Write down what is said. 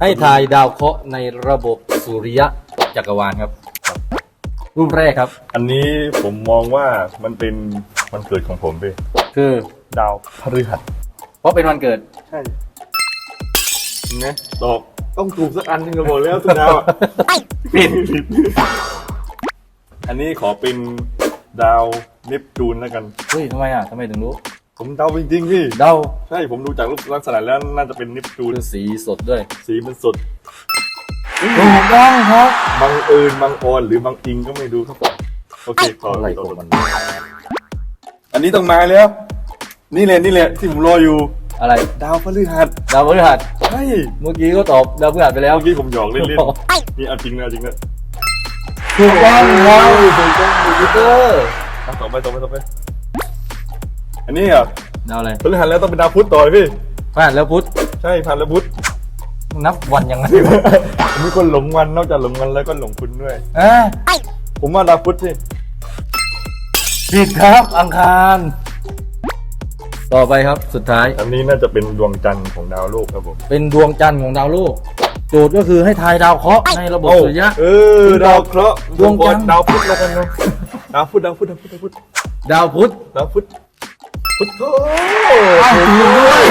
ให้ทายดาวเคราะห์ในระบบสุริยะจักรวาลครับ รูปแรกครับ อันนี้ผมมองว่ามันเป็นวันเกิดของผมพี่คือ ดาวพฤหัสเพราะเป็นวันเกิดใช่เห็นไหมตอบต้องถูกสักอันหนึงก็บอกแล้วทุกดาวอะผิดผิดอันนี้ขอเป็นดาวเนปจูนแล้วกัน เฮ้ยทำไมอะทำไมถึงรู้ ผมเดาจริงๆพี่ เดาใช่ผมดูจากรูปลักษณะแล้วน่าจะเป็นเนปจูนคือสีสดด้วย สีมันสดถูกต้องครับบังเอิญบังออนหรือบังอิงก็ไม่รู้ครับผมโอเคขออะไรต่ของมัน อันนี้ต้องมาแล้ว นี่แหละนี่แหละที่ผมรออยู่ อะไร ดาวพฤหัส ดาวพฤหัสใช่เมื่อกี้ก็ตอบดาวพฤหัสไปแล้วเมื่อกี้ผมหยอกเล่นๆนี่เอาจริงนะเอาจริงนะถูกต้องครับถูกต้องยูเตอร์อะต่อไปต่อไปต่อไป อันนี้อะดาวอะไรพฤหัสแล้วต้องเป็นดาวพุธต่อเลยพี่พฤหัสแล้วพุธใช่พันแล้วพุธนับวันยังไงมีคนหลงวันนอกจากหลงวันแล้วก็หลงคุณด้วยอะผมว่าดาวพุธพี่ผิดครับ อังคาร ต่อไปครับสุดท้าย อันนี้น่าจะเป็นดวงจันทร์ของดาวโลกครับผมเป็นดวงจันทร์ของดาวโลก โจทย์ก็คือให้ทายดาวเคราะห์ในระบบสุริยะ เออดาวเคราะห์ดวงจันทร์ ดาวพุธแล้วกันเนาะดาวพุธดาวพุธดาวพุธดาวพุธดาวพุธดาวพุธ พุธโธถูกด้วย